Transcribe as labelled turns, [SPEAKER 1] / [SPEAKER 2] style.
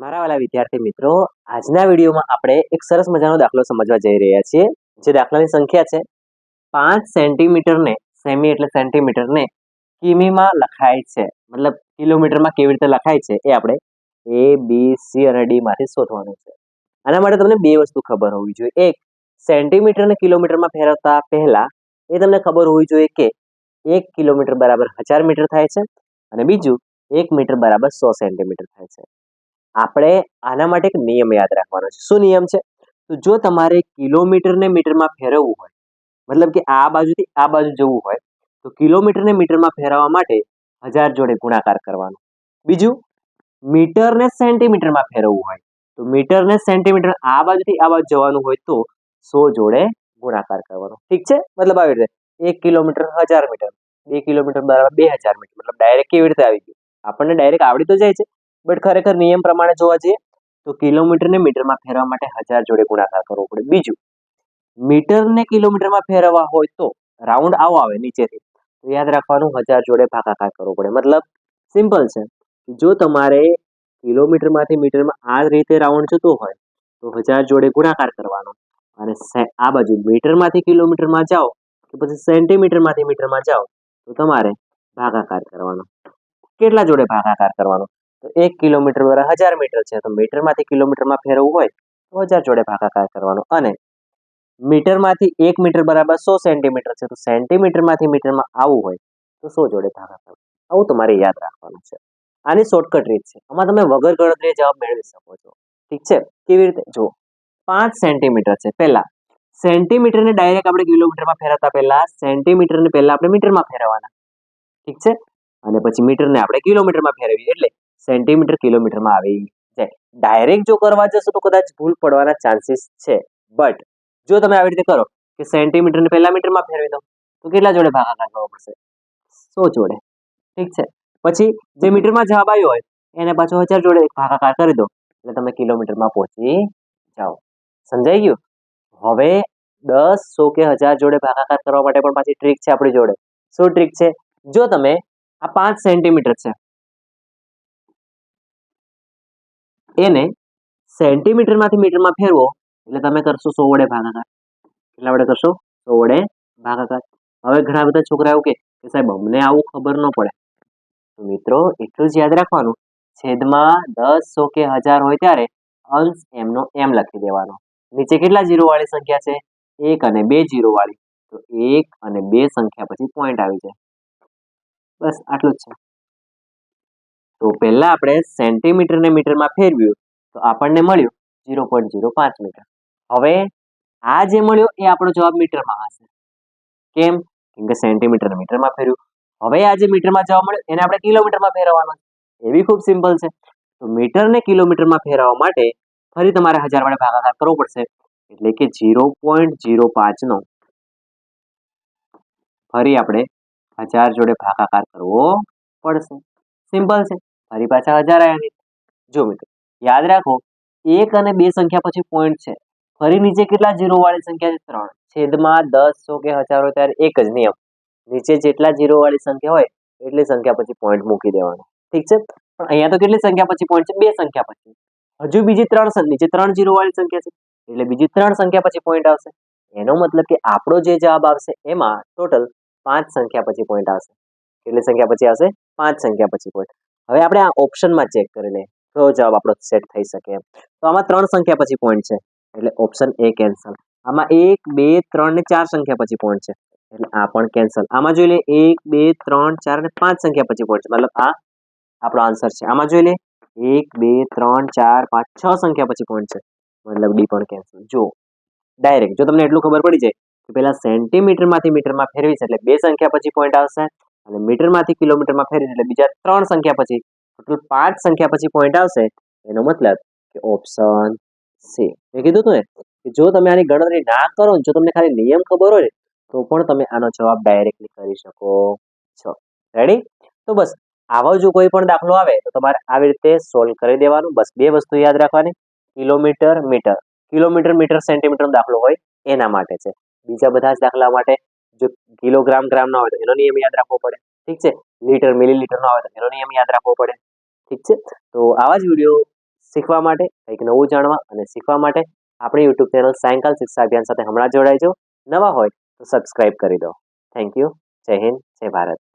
[SPEAKER 1] મારા વાલા વિદ્યાર્થી મિત્રો, આજના વિડીયોમાં આપણે એક સરસ મજાનો દાખલો સમજવા જઈ રહ્યા છીએ. જે દાખલાની સંખ્યા છે પાંચ સેન્ટીમીટરને સેમી એટલે સેન્ટીમીટરને કિમીમાં લખાય છે. મતલબ કિલોમીટરમાં કેવી રીતે લખાય છે એ આપણે એ બી સી અને ડી માંથી શોધવાનું છે. આના માટે તમને બે વસ્તુ ખબર હોવી જોઈએ. એક, સેન્ટીમીટરને કિલોમીટરમાં ફેરવતા પહેલા એ તમને ખબર હોવી જોઈએ કે એક કિલોમીટર બરાબર હજાર મીટર થાય છે અને બીજું એક મીટર બરાબર સો સેન્ટીમીટર થાય છે. આપણે આના માટે એક નિયમ યાદ રાખવાનો છે. શું નિયમ છે? તો જો તમારે કિલોમીટરને મીટરમાં ફેરવવું હોય, મતલબ કે આ બાજુથી આ બાજુ જવું હોય, તો કિલોમીટરને મીટરમાં ફેરવવા માટે હજાર જોડે ગુણાકાર કરવાનો. બીજું મીટરને સેન્ટીમીટરમાં ફેરવવું હોય, તો મીટરને સેન્ટીમીટર આ બાજુથી આ બાજુ જવાનું હોય તો સો જોડે ગુણાકાર કરવાનો. ઠીક છે? મતલબ આવી રીતે, એક કિલોમીટર હજાર મીટર, બે કિલોમીટર બરાબર બે હજાર મીટર, મતલબ ડાયરેક્ટ કેવી રીતે આવી ગયું? આપણને ડાયરેક્ટ આવડી તો જાય છે બટ ખરેખર નિયમ પ્રમાણે જોવા જઈએ, તો કિલોમીટરને મીટરમાં ફેરવવા માટે હજાર જોડે ગુણાકાર કરવો પડે. બીજું, મીટરને કિલોમીટરમાં ફેરવવા હોય તો રાઉન્ડ આવો આવે નીચેથી. તો યાદ રાખવાનું, હજાર જોડે ભાગાકાર કરવો પડે. મતલબ, સિમ્પલ છે જો તમારે કિલોમીટરમાંથી મીટરમાં આ રીતે રાઉન્ડ જતો હોય, તો હજાર જોડે ગુણાકાર કરવાનો. અને આ બાજુ મીટરમાંથી કિલોમીટરમાં જાઓ કે પછી સેન્ટીમીટરમાંથી મીટરમાં જાઓ, તો તમારે ભાગાકાર કરવાનો. કેટલા જોડે ભાગાકાર કરવાનો? એક કિલોમીટર બરાબર હજાર મીટર છે. તો મીટરમાંથી કિલોમીટરમાં ફેરવવું હોય તો હજાર જોડે ભાગાકાર કરવાનો. અને મીટરમાંથી એક મીટર બરાબર સો સેન્ટીમીટર છે. તો સેન્ટીમીટરમાંથી મીટરમાં આવવું હોય તો સો જોડે ભાગાકાર. આવું તમારે યાદ રાખવાનું છે. આની શોર્ટકટ રીત છે. આમાં તમે વગર ગણતરીએ જવાબ મેળવી શકો છો. ઠીક છે? કેવી રીતે? જુઓ. પાંચ સેન્ટીમીટર છે. પહેલા સેન્ટીમીટરને ડાયરેક્ટ આપણે કિલોમીટરમાં ફેરવતા પહેલા સેન્ટીમીટરને પહેલા આપણે મીટરમાં ફેરવવાના. ઠીક છે? અને પછી મીટરને આપણે કિલોમીટરમાં ફેરવીએ. એટલે સેન્ટીમીટર કિલોમીટરમાં આવી જાય. ડાયરેક્ટ જો કરવા જશો તો કદાચ ભૂલ પડવાના ચાન્સીસ છે. બટ જો તમે આવી રીતે કરો કે સેન્ટીમીટરને પહેલા મીટરમાં ફેરવી દો, તો કેટલા જોડે ભાગાકાર કરવો પડશે? સો જોડે. ઠીક છે. પછી જે મીટરમાં જવાબ આવ્યો હોય, એને પાછો હજાર જોડે ભાગાકાર કરી દો. એટલે તમે કિલોમીટરમાં પહોંચી જાઓ. સમજાઈ ગયું? હવે દસ સો કે હજાર જોડે ભાગાકાર કરવા માટે પણ પાછી ટ્રીક છે આપણી જોડે. શું ટ્રીક છે? જો તમે આ પાંચ સેન્ટીમીટર છે એને સેન્ટીમીટરમાંથી મીટરમાં ફેરવો, એટલે તમે કરશો સો વડે ભાગાકાર. કેટલા વડે કરશો? સો વડે ભાગાકાર. હવે ઘણા બધા છોકરા એવું કે સાહેબ, અમને આવું ખબર ન પડે. તો મિત્રો, એટલું જ યાદ રાખવાનું. છેદમાં દસ સો કે હજાર હોય ત્યારે અંશ એમનો એમ લખી દેવાનો. નીચે કેટલા જીરો વાળી સંખ્યા છે? એક અને બે જીરો વાળી તો એક અને બે સંખ્યા પછી પોઈન્ટ આવી જાય. બસ આટલું જ છે. તો પહેલા આપણે સેન્ટીમીટરને મીટરમાં ફેરવ્યું, તો આપણને મળ્યું ઝીરો પોઈન્ટ ઝીરો પાંચ મીટર હવે આ જે મળ્યો એ આપણો જવાબ મીટરમાં હશે. કેમ? કેમ કે સેન્ટીમીટરને મીટરમાં ફેરવ્યું હવે આ જે મીટરમાં જવાબ મળ્યો, એને આપણે કિલોમીટરમાં ફેરવવાનો છે. એ ખૂબ સિમ્પલ છે. તો મીટરને કિલોમીટરમાં ફેરવવા માટે ફરી તમારે હજાર વડે ભાગાકાર કરવો પડશે. એટલે કે ઝીરો પોઈન્ટ ઝીરો પાંચનો ફરી આપણે હજાર જોડે ભાગાકાર કરવો પડશે. સિમ્પલ છે. ફરી પાછા હજાર આવ્યા નહીં. જો મિત્રો, યાદ રાખો, એક અને બે સંખ્યા પછી પોઈન્ટ છે. ફરી નીચે કેટલા જીરો વાળી સંખ્યા છે? ત્રણ. છેદમાં દસ સો કે હજાર ત્યારે એક જ નિયમ. નીચે જેટલા જીરો વાળી સંખ્યા હોય, એટલી સંખ્યા પછી પોઈન્ટ મૂકી દેવાનો. ઠીક છે? પણ અહીંયા તો કેટલી સંખ્યા પછી પોઈન્ટ છે? બે સંખ્યા પછી. હજુ બીજી ત્રણ નીચે ત્રણ જીરો વાળી સંખ્યા છે. એટલે બીજી ત્રણ સંખ્યા પછી પોઈન્ટ આવશે. એનો મતલબ કે આપણો જે જવાબ આવશે, એમાં ટોટલ પાંચ સંખ્યા પછી પોઈન્ટ આવશે. કેટલી સંખ્યા પછી આવશે? પાંચ સંખ્યા પછી પોઈન્ટ હવે આપણે આ ઓપ્શનમાં ચેક કરી લઈએ તો જવાબ આપણો સેટ થઈ શકે તો આમાં ત્રણ સંખ્યા પછી પોઈન્ટ છે, એટલે ઓપ્શન એ કેન્સલ આમાં એક, બે, ત્રણ ને ચાર સંખ્યા પછી પોઈન્ટ છે, એટલે આ પણ કેન્સલ આમાં જોઈ લે એક, બે, ત્રણ, ચાર અને પાંચ સંખ્યા પછી પોઈન્ટ છે, મતલબ આ આપણો આન્સર છે. આમાં જોઈ લે એક, બે, ત્રણ, ચાર, પાંચ, છ સંખ્યા પછી પોઈન્ટ છે, મતલબ ડી પણ કેન્સલ જો ડાયરેક્ટ જો તમને એટલું ખબર પડી જાય કે પહેલાં સેન્ટીમીટરમાંથી મીટરમાં ફેરવીશ, એટલે બે સંખ્યા પછી પોઈન્ટ આવશે અને મીટરમાંથી કિલોમીટરમાં ફેરવીશ એટલે બીજા ત્રણ સંખ્યા પછી, ટોટલ પાંચ સંખ્યા પછી પોઈન્ટ આવશે, એનો મતલબ કે ઓપ્શન સી મેં કીધું હતું ને, કે જો તમે આની ગણતરી ના કરો ને, જો તમને ખાલી નિયમ ખબર હોય તો પણ તમે આનો જવાબ ડાયરેક્ટલી કરી શકો છો. રેડી તો બસ, આવો જો કોઈ પણ દાખલો આવે, તો તમારે આવી રીતે સોલ્વ કરી દેવાનું. બસ, બે વસ્તુ યાદ રાખવાની. Kilometre, metre. કિલોમીટર, મીટર, સેન્ટીમીટરનો દાખલો હોય એના માટે છે. બીજા બધા જ દાખલા માટે જો કિલોગ્રામ, ગ્રામ ના હોય તો એનો નિયમ યાદ રાખવો પડે. ઠીક છે? લીટર, મિલીલીટર ના હોય તો એનો નિયમ યાદ રાખવો પડે. ઠીક છે? તો આવા જ વીડિયો શીખવા માટે, કંઈક નવું જાણવા અને શીખવા માટે આપણી યુટ્યુબ ચેનલ સાયંકાલ શિક્ષા અભિયાન સાથે હમણાં જોડાઈ જોડાઈજો નવા હોય તો સબસ્ક્રાઇબ કરી દો. થેન્ક યુ જય હિન્દ, જય ભારત.